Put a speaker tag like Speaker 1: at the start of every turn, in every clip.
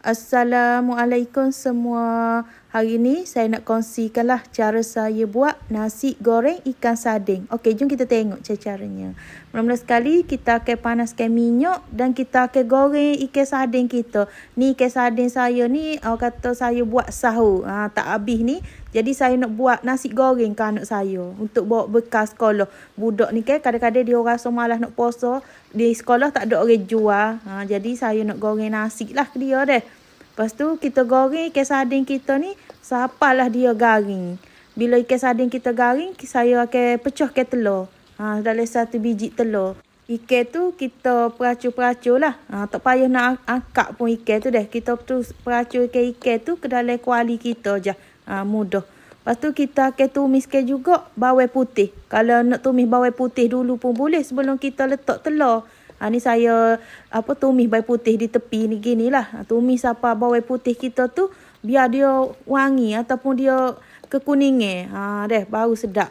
Speaker 1: Assalamualaikum semua. Hari ni saya nak kongsikanlah cara saya buat nasi goreng ikan sarding. Okey, jom kita tengok cara-caranya. Mula-mula sekali kita akan panaskan minyak dan kita akan goreng ikan sarding kita. Ni ikan sarding saya ni, orang kata saya buat sahur. Ha, tak habis ni. Jadi saya nak buat nasi goreng ke anak saya untuk bawa bekas sekolah. Budak ni kan kadang-kadang dia rasa malas nak puasa. Di sekolah tak ada orang jual. Ha, jadi saya nak goreng nasi lah ke dia deh. Lepas tu kita goreng ikan sarding kita ni sapalah dia garing. Bila ikan sarding kita garing, saya akan pecah ke telur. Ha, dalam satu biji telur. Ikan tu kita peracur-peracur lah. Ha, tak payah nak angkat pun ikan tu deh. Kita tu peracur ikan-ikan tu ke dalam kuali kita je. Ha, mudah. Lepas tu kita akan tumiskan juga bawang putih. Kalau nak tumis bawang putih dulu pun boleh sebelum kita letak telur. Ha, ni saya apa tumis bawang putih di tepi ni gini lah. Ha, tumis apa bawang putih kita tu biar dia wangi ataupun dia kekuningan. Ha, deh baru sedap.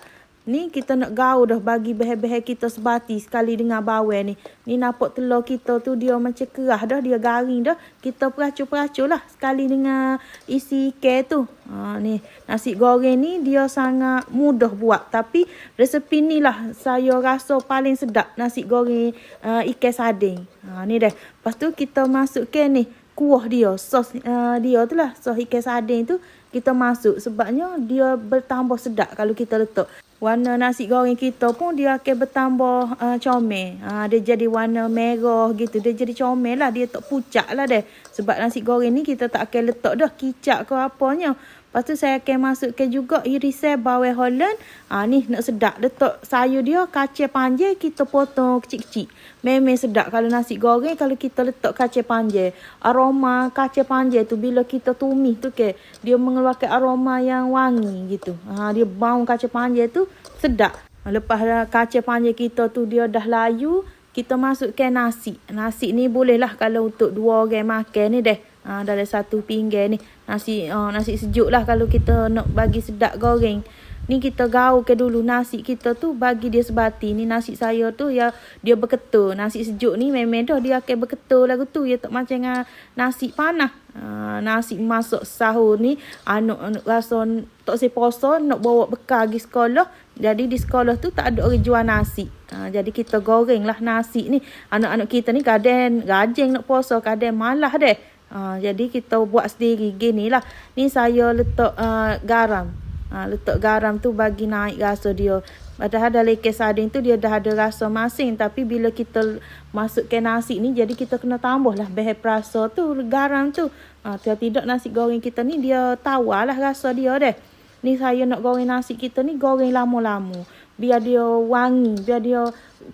Speaker 1: Ni kita nak gaul dah bagi bahan-bahan kita sebati sekali dengan bawang ni. Ni nampak telur kita tu dia macam kerah dah. Dia garing dah. Kita peracur-peracur lah sekali dengan isi ikan tu. Ha, ni nasi goreng ni dia sangat mudah buat. Tapi resepi ni lah saya rasa paling sedap nasi goreng uh, ikan sarding. Ha, ni dah. Lepas tu kita masukkan ni kuah dia. Sos uh, dia tu lah. Sos ikan sarding tu kita masuk. Sebabnya dia bertambah sedap kalau kita letak warna nasi goreng kita pun dia akan bertambah uh, comel. Uh, dia jadi warna merah gitu. Dia jadi comel lah. Dia tak pucat lah deh. Sebab nasi goreng ni kita tak akan letak dah kicap ke apanya. Lepas tu saya akan masukkan juga irisan bawang holland. Ha, ni nak sedap. Letak sayur dia kacang panjang kita potong kecil-kecil. Memang sedap kalau nasi goreng kalau kita letak kacang panjang. Aroma kacang panjang tu bila kita tumis tu ke dia mengeluarkan aroma yang wangi gitu. Ha, dia bau kacang panjang tu sedap. Lepas kacang panjang kita tu dia dah layu, kita masukkan nasi. Nasi ni bolehlah kalau untuk dua orang makan ni deh. Ha, dalam satu pinggan ni nasi uh, nasi sejuk lah kalau kita nak bagi sedap goreng. Ni kita gaulkan dulu nasi kita tu bagi dia sebati. Ni nasi saya tu ya dia berketul. Nasi sejuk ni memang dah dia akan berketul lagu tu. Ya tak macam uh, nasi panas. Uh, nasi masuk sahur ni anak anak rasa tak puasa nak bawa bekal pergi sekolah. Jadi di sekolah tu tak ada orang jual nasi. Uh, jadi kita goreng lah nasi ni. Anak-anak kita ni kadang rajin nak puasa, kadang malah deh. Uh, jadi kita buat sendiri gini lah. Ni saya letak uh, garam. Ha, letak garam tu bagi naik rasa dia. Padahal dalam ikan sardin tu dia dah ada rasa masin. Tapi bila kita masukkan nasi ni, jadi kita kena tambah lah bahan perasa tu, garam tu. Ha, tidak nasi goreng kita ni, dia tawar lah rasa dia deh. Ni saya nak goreng nasi kita ni, goreng lama-lama biar dia wangi, biar dia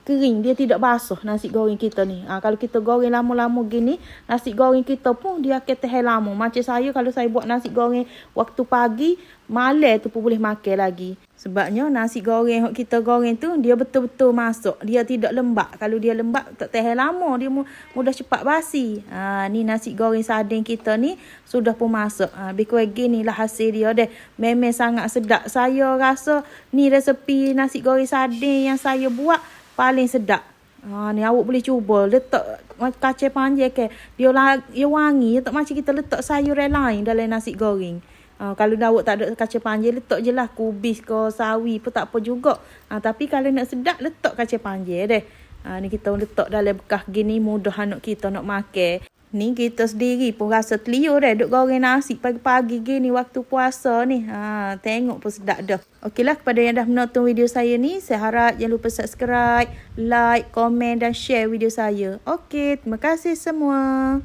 Speaker 1: kering, dia tidak basuh nasi goreng kita ni. Ha, kalau kita goreng lama-lama gini, nasi goreng kita pun dia akan tahan lama. Macam saya kalau saya buat nasi goreng waktu pagi, malam tu pun boleh makan lagi. Sebabnya nasi goreng yang kita goreng tu dia betul-betul masuk. Dia tidak lembab. Kalau dia lembab tak tahan lama. Dia mudah cepat basi. Ha, ni nasi goreng sardin kita ni sudah pun masuk. Ha, lebih kurang lah hasil dia deh. Memang sangat sedap. Saya rasa ni resepi nasi goreng sardin yang saya buat paling sedap. Ha, ni awak boleh cuba. Letak kacang panjang ke. Dia, dia wangi. Tak macam kita letak sayur lain dalam nasi goreng. Uh, kalau dawuk tak ada kaca panjang, letak je lah kubis ke sawi pun tak apa juga. Uh, tapi kalau nak sedap, letak kaca panjang deh. Uh, ni kita letak dalam bekas gini, mudah anak kita nak makan. Ni kita sendiri pun rasa teliur deh. Duk goreng nasi pagi-pagi gini waktu puasa ni. Ha, tengok pun sedap dah. Okeylah kepada yang dah menonton video saya ni. Saya harap jangan lupa subscribe, like, komen dan share video saya. Okey, terima kasih semua.